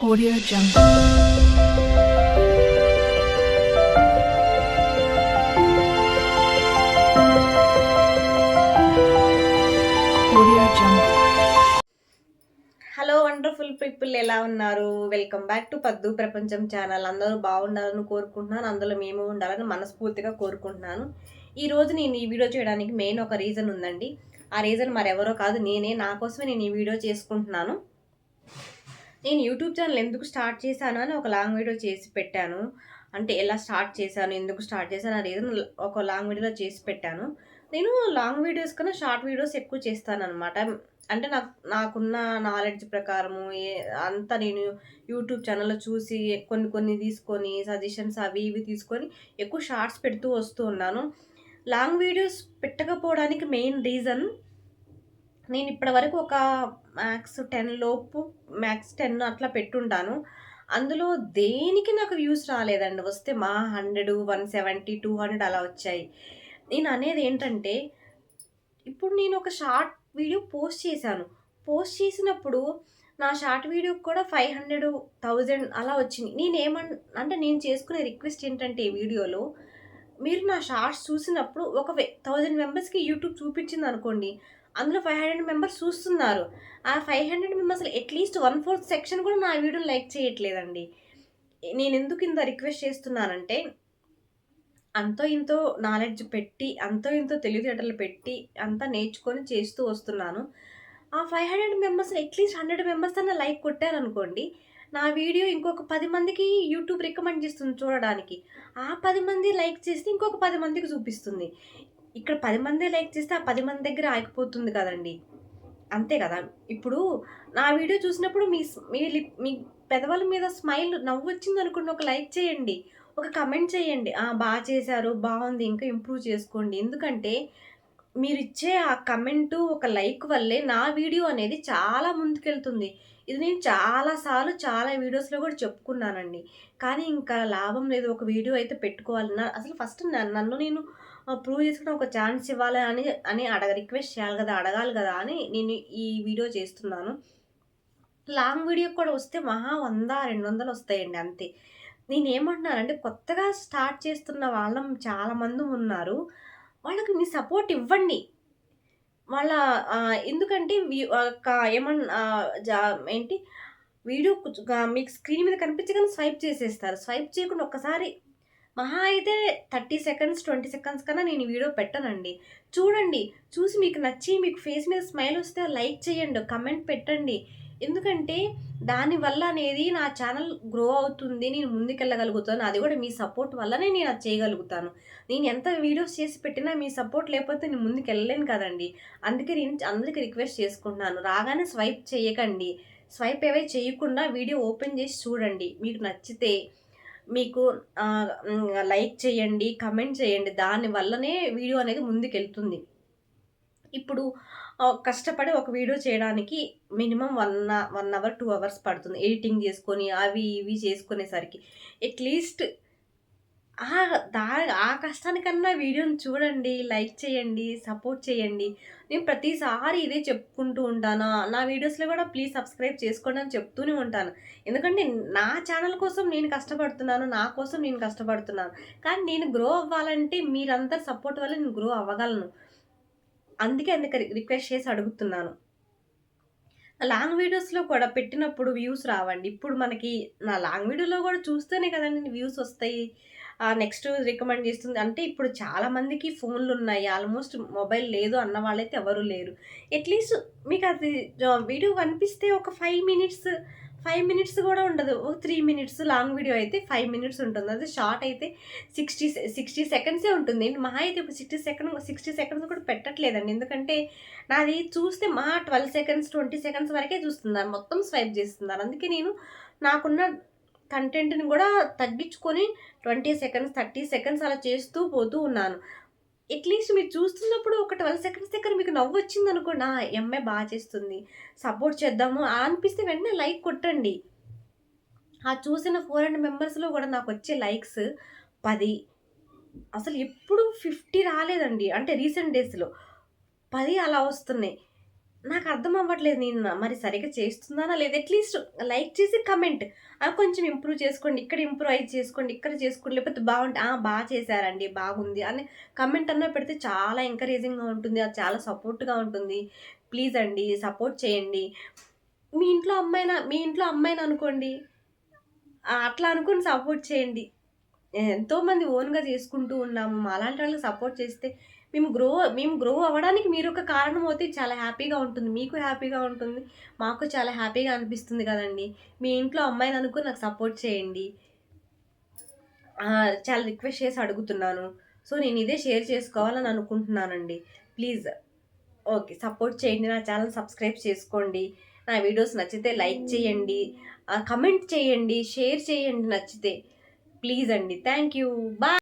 Audio Jungle. Audio Jungle. Hello wonderful people ఎలా ఉన్నారు? Welcome back to పద్దు ప్రపంచం ఛానల్ అందరూ బాగుండాలని కోరుకుంటున్నాను అందులో మేము ఉండాలని మనస్ఫూర్తిగా కోరుకుంటున్నాను. ఈ రోజు నేను ఈ వీడియో చేయడానికి మెయిన్ ఒక రీజన్ ఉందండి. ఆ రీజన్ మరెవరో కాదు నేనే నా కోసమే నేను ఈ వీడియో చేసుకుంటున్నాను. నేను యూట్యూబ్ ఛానల్ ఎందుకు స్టార్ట్ చేశాను అని ఒక లాంగ్ వీడియో చేసి పెట్టాను. అంటే ఎలా స్టార్ట్ చేశాను ఎందుకు స్టార్ట్ చేశాను ఆ రీజన్ ఒక లాంగ్ వీడియోలో చేసి పెట్టాను. నేను లాంగ్ వీడియోస్ కన్నా షార్ట్ వీడియోస్ ఎక్కువ చేస్తాను అనమాట అంటే నాకు నాకున్న నాలెడ్జ్ ప్రకారము ఏ అంతా నేను యూట్యూబ్ ఛానల్లో చూసి కొన్ని కొన్ని తీసుకొని సజెషన్స్ అవి ఇవి తీసుకొని ఎక్కువ షార్ట్స్ పెడుతూ వస్తూ ఉన్నాను. లాంగ్ వీడియోస్ పెట్టకపోవడానికి మెయిన్ రీజన్ నేను ఇప్పటి వరకు ఒక మ్యాక్స్ టెన్ లోపు మ్యాక్స్ టెన్ అట్లా పెట్టుంటాను. అందులో దేనికి నాకు వ్యూస్ రాలేదండి. వస్తే మా hundred one seventy two hundred అలా వచ్చాయి. నేను అనేది ఏంటంటే ఇప్పుడు నేను ఒక షార్ట్ వీడియో పోస్ట్ చేశాను. పోస్ట్ చేసినప్పుడు నా షార్ట్ వీడియోకి కూడా ఫైవ్ హండ్రెడ్ థౌజండ్ అలా వచ్చింది. నేను ఏమన్ అంటే నేను చేసుకునే రిక్వెస్ట్ ఏంటంటే ఈ వీడియోలో మీరు నా షార్ట్స్ చూసినప్పుడు ఒక థౌజండ్ మెంబర్స్కి యూట్యూబ్ చూపించింది అనుకోండి అందులో ఫైవ్ హండ్రెడ్ మెంబర్స్ చూస్తున్నారు. ఆ five hundred members at least one fourth section కూడా నా వీడియోని లైక్ చేయట్లేదండి. నేను ఎందుకు ఇంత రిక్వెస్ట్ చేస్తున్నానంటే అంతో ఇంతో నాలెడ్జ్ పెట్టి అంతో ఇంతో తెలివితేటలు పెట్టి అంతా నేర్చుకొని చేస్తూ వస్తున్నాను. ఆ five hundred members at least hundred members అన్న లైక్ కొట్టారనుకోండి నా వీడియో ఇంకొక పది మందికి యూట్యూబ్ రికమెండ్ చేస్తుంది చూడడానికి. ఆ పది మంది లైక్ చేస్తే ఇంకొక పది మందికి చూపిస్తుంది. ఇక్కడ పది మంది లైక్ చేస్తే ఆ పది మంది దగ్గర ఆగిపోతుంది కదండి. అంతే కదా. ఇప్పుడు నా వీడియో చూసినప్పుడు మీ మీ లిప్ మీ పెదవుల మీద స్మైల్ నవ్వు వచ్చింది అనుకోండి ఒక లైక్ చేయండి. ఒక కమెంట్ చేయండి. బాగా చేశారు బాగుంది ఇంకా ఇంప్రూవ్ చేసుకోండి. ఎందుకంటే మీరు ఇచ్చే ఆ కమెంటు ఒక లైక్ వల్లే నా వీడియో అనేది చాలా ముందుకెళ్తుంది. ఇది నేను చాలాసార్లు చాలా వీడియోస్లో కూడా చెప్పుకున్నానండి. కానీ ఇంకా లాభం లేదు. ఒక వీడియో అయితే పెట్టుకోవాలన్నా అసలు ఫస్ట్ నన్ను నేను ప్రూవ్ చేసుకుని ఒక ఛాన్స్ ఇవ్వాలి అని అని అడగ రిక్వెస్ట్ చేయాలి కదా అడగాలి కదా అని నేను ఈ వీడియో చేస్తున్నాను. లాంగ్ వీడియో కూడా వస్తే మహా వంద రెండు వందలు వస్తాయండి అంతే. నేను ఏమంటున్నానంటే కొత్తగా స్టార్ట్ చేస్తున్న వాళ్ళం చాలామంది ఉన్నారు. వాళ్ళకి మీ సపోర్ట్ ఇవ్వండి. వాళ్ళ ఎందుకంటే ఏమన్నా జా ఏంటి వీడియో మీకు స్క్రీన్ మీద కనిపించగానే స్వైప్ చేసేస్తారు. స్వైప్ చేయకుండా ఒక్కసారి మహా అయితే థర్టీ సెకండ్స్ ట్వంటీ సెకండ్స్ కన్నా నేను ఈ వీడియో పెట్టనండి. చూడండి చూసి మీకు నచ్చి మీకు ఫేస్ మీద స్మైల్ వస్తే లైక్ చేయండి కమెంట్ పెట్టండి. ఎందుకంటే దానివల్ల అనేది నా ఛానల్ గ్రో అవుతుంది నేను ముందుకెళ్ళగలుగుతాను. అది కూడా మీ సపోర్ట్ వల్లనే నేను అది చేయగలుగుతాను. నేను ఎంత వీడియోస్ చేసి పెట్టినా మీ సపోర్ట్ లేకపోతే నేను ముందుకెళ్ళలేను కదండి. అందుకే నేను అందరికీ రిక్వెస్ట్ చేసుకుంటున్నాను. రాగానే స్వైప్ చేయకండి. స్వైప్ ఏవై చేయకుండా వీడియో ఓపెన్ చేసి చూడండి. మీకు నచ్చితే మీకు లైక్ చేయండి కమెంట్ చేయండి. దాని వల్లనే వీడియో అనేది ముందుకెళ్తుంది. ఇప్పుడు కష్టపడి ఒక వీడియో చేయడానికి minimum one one hour two hours పడుతుంది. ఎడిటింగ్ చేసుకొని అవి ఇవి చేసుకునేసరికి. అట్లీస్ట్ దా ఆ కష్టానికన్నా వీడియోని చూడండి లైక్ చేయండి సపోర్ట్ చేయండి. నేను ప్రతిసారి ఇదే చెప్పుకుంటూ ఉంటాను. నా వీడియోస్లో కూడా ప్లీజ్ సబ్స్క్రైబ్ చేసుకోండి అని చెప్తూనే ఉంటాను. ఎందుకంటే నా ఛానల్ కోసం నేను కష్టపడుతున్నాను నా కోసం నేను కష్టపడుతున్నాను. కానీ నేను గ్రో అవ్వాలంటే మీరందరి సపోర్ట్ వల్ల నేను గ్రో అవ్వగలను. అందుకే అందుకే రిక్వెస్ట్ చేసి అడుగుతున్నాను. లాంగ్ వీడియోస్లో కూడా పెట్టినప్పుడు వ్యూస్ రావండి. ఇప్పుడు మనకి నా లాంగ్ వీడియోలో కూడా చూస్తేనే కదండి వ్యూస్ వస్తాయి. నెక్స్ట్ రికమెండ్ చేస్తుంది. అంటే ఇప్పుడు చాలామందికి ఫోన్లు ఉన్నాయి. ఆల్మోస్ట్ మొబైల్ లేదు అన్న వాళ్ళైతే ఎవరు లేరు. అట్లీస్ట్ మీకు అది వీడియో కనిపిస్తే ఒక ఫైవ్ మినిట్స్ ఫైవ్ మినిట్స్ కూడా ఉండదు. ఒక త్రీ మినిట్స్ లాంగ్ వీడియో అయితే ఫైవ్ మినిట్స్ ఉంటుంది. అది షార్ట్ అయితే సిక్స్టీ సిక్స్టీ సెకండ్సే ఉంటుంది. మహా అయితే ఇప్పుడు సిక్స్టీ సెకండ్ సిక్స్టీ సెకండ్స్ కూడా పెట్టట్లేదండి. ఎందుకంటే నాది చూస్తే మహా ట్వెల్వ్ సెకండ్స్ ట్వంటీ సెకండ్స్ వరకే చూస్తున్నారు. మొత్తం స్వైప్ చేస్తున్నారు. అందుకే నేను నాకున్న కంటెంట్ని కూడా తగ్గించుకొని ట్వంటీ సెకండ్స్ థర్టీ సెకండ్స్ అలా చేస్తూ పోతూ ఉన్నాను. అట్లీస్ట్ మీరు చూస్తున్నప్పుడు ఒక ట్వెల్వ్ సెకండ్స్ దగ్గర మీకు నవ్వు వచ్చింది అనుకోండి ఆ ఎంఏ బాగా చేస్తుంది. సపోర్ట్ చేద్దాము. అనిపిస్తే వెంటనే లైక్ కొట్టండి. ఆ చూసిన ఫోర్ హండ్రెడ్ మెంబర్స్లో కూడా నాకు వచ్చే లైక్స్ పది. అసలు ఎప్పుడు ఫిఫ్టీ రాలేదండి. అంటే రీసెంట్ డేస్లో పది అలా వస్తున్నాయి. నాకు అర్థం అవ్వట్లేదు నేను మరి సరిగ్గా చేస్తున్నానా లేదు? అట్లీస్ట్ లైక్ చేసి కమెంట్ ఆ కొంచెం ఇంప్రూవ్ చేసుకోండి. ఇక్కడ ఇంప్రూవ్ అయి చేసుకోండి. ఇక్కడ చేసుకోండి. లేకపోతే బాగుంటే బాగా చేశారండి. బాగుంది అని కమెంట్ అన్న పెడితే చాలా ఎంకరేజింగ్గా ఉంటుంది. అది చాలా సపోర్ట్గా ఉంటుంది. ప్లీజ్ అండి సపోర్ట్ చేయండి. మీ ఇంట్లో అమ్మాయినా మీ ఇంట్లో అమ్మాయిని అనుకోండి. అట్లా అనుకుని సపోర్ట్ చేయండి. ఎంతోమంది ఓన్గా చేసుకుంటూ ఉన్నాము. అలాంటి వాళ్ళకి సపోర్ట్ చేస్తే మేము గ్రో మేము గ్రో అవ్వడానికి మీరు ఒక కారణం అవుతే చాలా హ్యాపీగా ఉంటుంది. మీకు హ్యాపీగా ఉంటుంది. మాకు చాలా హ్యాపీగా అనిపిస్తుంది కదండి. మీ ఇంట్లో అమ్మాయిని అనుకుని నాకు సపోర్ట్ చేయండి. చాలా రిక్వెస్ట్ చేసి అడుగుతున్నాను. సో నేను ఇదే షేర్ చేసుకోవాలని అనుకుంటున్నానండి. ప్లీజ్ ఓకే సపోర్ట్ చేయండి. నా ఛానల్ సబ్స్క్రైబ్ చేసుకోండి. నా వీడియోస్ నచ్చితే లైక్ చేయండి. కమెంట్ చేయండి. షేర్ చేయండి నచ్చితే. ప్లీజ్ అండి. Thank you bye